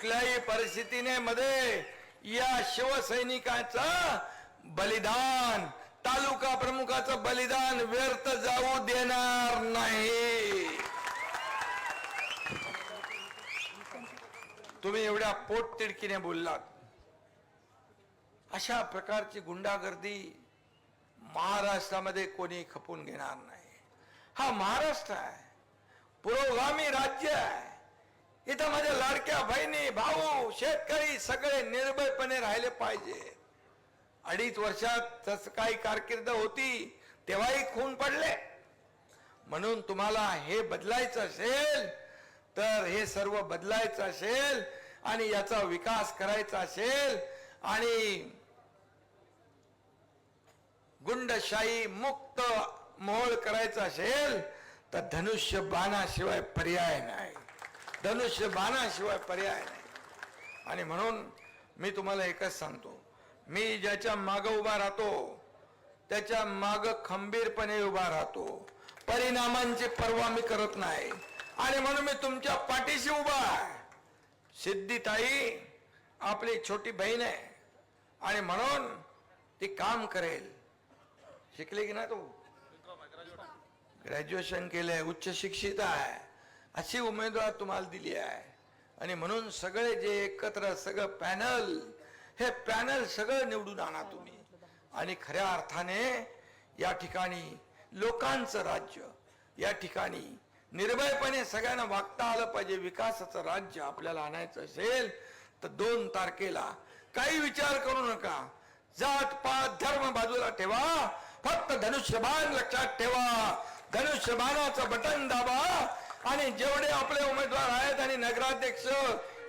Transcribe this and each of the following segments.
कुठल्याही परिस्थितीने मध्ये या शिवसैनिकांचा बलिदान तालुका प्रमुखाचं बलिदान व्यर्थ जाऊ देणार नाही. तुम्ही एवढ्या पोट तिडकीने बोललात. अशा प्रकारची गुंडागर्दी महाराष्ट्रामध्ये कोणी खपून घेणार नाही. हा महाराष्ट्र आहे. पुरोगामी राज्य आहे. इथं माझ्या लाडक्या बहिणी भाऊ शेतकरी सगळे निर्भयपणे राहिले पाहिजे. अडीच वर्षात तस काही कारकीर्द होती तेव्हाही खून पडले. म्हणून तुम्हाला हे बदलायचं असेल तर हे सर्व बदलायचं असेल आणि याचा विकास करायचा असेल आणि गुंडशाही मुक्त मोहोळ करायचा असेल तर धनुष्य बाणाशिवाय पर्याय नाही. धनुष्य बाणाशिवाय पर्याय नाही. आणि म्हणून मी तुम्हाला एकच सांगतो. मी ज्याच्या माग उभा राहतो त्याच्या माग खंबीरपणे उभा राहतो. परिणामांची पर्वा मी करत नाही. आणि म्हणून मी तुमच्या पाठीशी उभा आहे. सिद्धिताई आपली छोटी बहीण आहे. आणि म्हणून ती काम करेल. शिकले की नाही तो? ग्रॅज्युएशन केलंय उच्च शिक्षित आहे. अशी उमेदवार तुम्हाला दिली आहे. आणि म्हणून सगळे जे एकत्र सगळं पॅनल हे पॅनल सगळं निवडून आणा तुम्ही. आणि खऱ्या अर्थाने या ठिकाणी लोकांचं राज्य या ठिकाणी निर्भयपणे सगळ्यांना वागता आलं पाहिजे विकासाचं राज्य आपल्याला आणायचं असेल तर दोन तारखेला काही विचार करू नका. जात पात धर्म बाजूला ठेवा. फक्त धनुष्यबाण लक्षात ठेवा. धनुष्यबाणाचं बटन दाबा. आणि जेवढे आपले उमेदवार आहेत आणि नगराध्यक्ष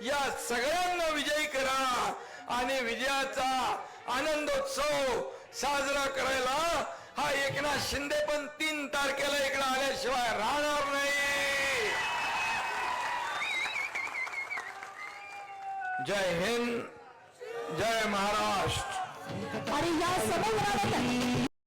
या सगळ्यांना विजयी करा. आणि विजयाचा आनंदोत्सव साजरा करायला हा एकनाथ शिंदे पण तीन तारखेला इकडे आल्याशिवाय राहणार नाही. जय हिंद जय महाराष्ट्र. आणि या